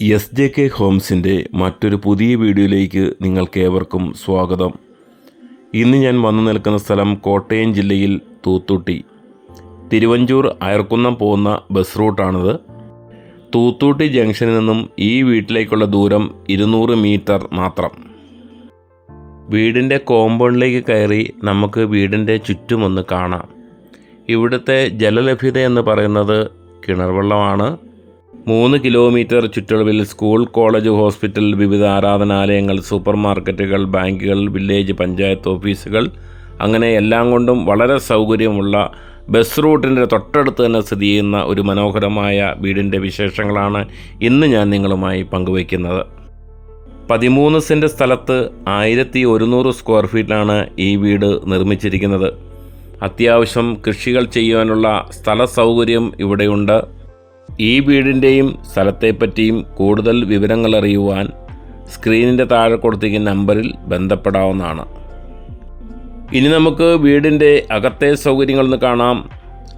S J K ഹോംസിന്റെ മറ്റൊരു പുതിയ വീഡിയോയിലേക്ക് നിങ്ങൾക്കേവർക്കും സ്വാഗതം. ഇന്ന് ഞാൻ വന്നു നിൽക്കുന്ന സ്ഥലം കോട്ടയം ജില്ലയിൽ തൂത്തുട്ടി. തിരുവഞ്ചൂർ അയർക്കുന്നം പോകുന്ന ബസ് റൂട്ടാണിത്. തൂത്തുട്ടി ജംഗ്ഷനിൽ നിന്നും ഈ വീട്ടിലേക്കുള്ള ദൂരം ഇരുന്നൂറ് മീറ്റർ മാത്രം. വീടിന്റെ കോമ്പൗണ്ടിലേക്ക് കയറി നമുക്ക് വീടിന്റെ ചുറ്റുമൊന്ന് കാണാം. ഇവിടുത്തെ ജലലഭ്യത എന്ന് പറയുന്നത് കിണർ വെള്ളമാണ്. മൂന്ന് കിലോമീറ്റർ ചുറ്റളവിൽ സ്കൂൾ കോളേജ് ഹോസ്പിറ്റൽ വിവിധ ആരാധനാലയങ്ങൾ സൂപ്പർ മാർക്കറ്റുകൾ ബാങ്കുകൾ വില്ലേജ് പഞ്ചായത്ത് ഓഫീസുകൾ. അങ്ങനെ എല്ലാം കൊണ്ടും വളരെ സൗകര്യമുള്ള ബസ് റൂട്ടിന്റെ തൊട്ടടുത്ത് തന്നെ സ്ഥിതി ചെയ്യുന്ന ഒരു മനോഹരമായ വീടിന്റെ വിശേഷങ്ങളാണ് ഇന്ന് ഞാൻ നിങ്ങളുമായി പങ്കുവയ്ക്കുന്നത്. പതിമൂന്ന് സെന്റ് സ്ഥലത്ത് ആയിരത്തി ഒരുന്നൂറ് സ്ക്വയർ ഫീറ്റിലാണ് ഈ വീട് നിർമ്മിച്ചിരിക്കുന്നത്. അത്യാവശ്യം കൃഷികൾ ചെയ്യുവാനുള്ള സ്ഥല സൗകര്യം ഇവിടെയുണ്ട്. ഈ വീടിന്റെയും സ്ഥലത്തെപ്പറ്റിയും കൂടുതൽ വിവരങ്ങൾ അറിയുവാൻ സ്ക്രീനിന്റെ താഴെ കൊടുത്തിരിക്കുന്ന നമ്പറിൽ ബന്ധപ്പെടാവുന്നതാണ്. ഇനി നമുക്ക് വീടിന്റെ അകത്തെ സൗകര്യങ്ങളൊന്ന് കാണാം.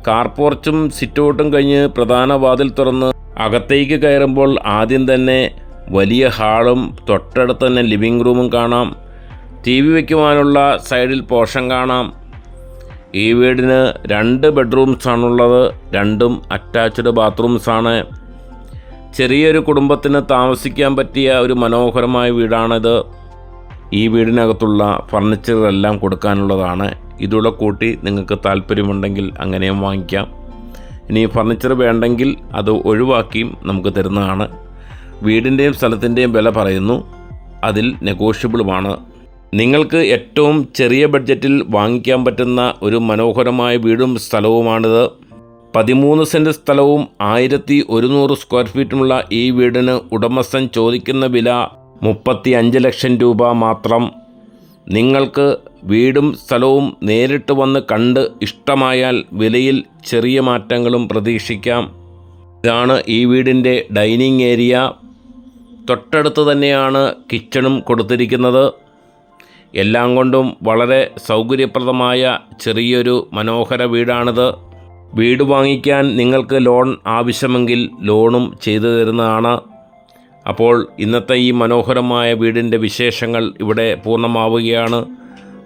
കാർപോർച്ചും സിറ്റൗട്ടും കഴിഞ്ഞ് പ്രധാന വാതിൽ തുറന്ന് അകത്തേക്ക് കയറുമ്പോൾ ആദ്യം തന്നെ വലിയ ഹാളും തൊട്ടടുത്ത് തന്നെ ലിവിംഗ് റൂമും കാണാം. ടി വി വയ്ക്കുവാനുള്ള സൈഡിൽ പോഷൻ കാണാം. ഈ വീടിന് രണ്ട് ബെഡ്റൂംസാണുള്ളത് രണ്ടും അറ്റാച്ച്ഡ് ബാത്റൂംസാണ് ചെറിയൊരു കുടുംബത്തിന് താമസിക്കാൻ പറ്റിയ ഒരു മനോഹരമായ വീടാണിത്. ഈ വീടിനകത്തുള്ള ഫർണിച്ചറെല്ലാം കൊടുക്കാനുള്ളതാണ്. ഇതുകൂടെ കൂട്ടി നിങ്ങൾക്ക് താല്പര്യമുണ്ടെങ്കിൽ അങ്ങനെയും വാങ്ങിക്കാം. ഇനി ഫർണിച്ചർ വേണ്ടെങ്കിൽ അത് ഒഴിവാക്കിയും നമുക്ക് തരുന്നതാണ്. വീടിന്റെയും സ്ഥലത്തിന്റെയും വില പറയുന്നു. അതിൽ നെഗോഷ്യബിളുമാണ് നിങ്ങൾക്ക് ഏറ്റവും ചെറിയ ബഡ്ജറ്റിൽ വാങ്ങിക്കാൻ പറ്റുന്ന ഒരു മനോഹരമായ വീടും സ്ഥലവുമാണിത്. പതിമൂന്ന് സെന്റ് സ്ഥലവും ആയിരത്തി ഒരുന്നൂറ് സ്ക്വയർ ഫീറ്റുമുള്ള ഈ വീടിന് ഉടമസ്ഥൻ ചോദിക്കുന്ന വില മുപ്പത്തി അഞ്ച് ലക്ഷം രൂപ മാത്രം. നിങ്ങൾക്ക് വീടും സ്ഥലവും നേരിട്ട് വന്ന് കണ്ട് ഇഷ്ടമായാൽ വിലയിൽ ചെറിയ മാറ്റങ്ങളും പ്രതീക്ഷിക്കാം. ഇതാണ് ഈ വീടിന്റെ ഡൈനിങ് ഏരിയ. തൊട്ടടുത്ത് തന്നെയാണ് കിച്ചണും കൊടുത്തിരിക്കുന്നത്. എല്ലാം കൊണ്ടും വളരെ സൗകര്യപ്രദമായ ചെറിയൊരു മനോഹര വീടാണിത്. വീട് വാങ്ങിക്കാൻ നിങ്ങൾക്ക് ലോൺ ആവശ്യമെങ്കിൽ ലോണും ചെയ്തു തരുന്നതാണ്. അപ്പോൾ ഇന്നത്തെ ഈ മനോഹരമായ വീടിന്റെ വിശേഷങ്ങൾ ഇവിടെ പൂർണമാവുകയാണ്.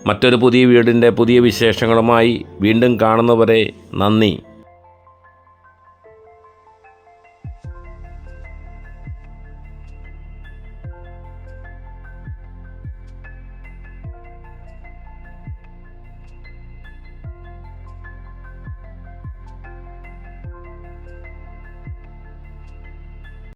മറ്റൊരു പുതിയ വീടിന്റെ പുതിയ വിശേഷങ്ങളുമായി വീണ്ടും കാണുന്നവരെ നന്ദി.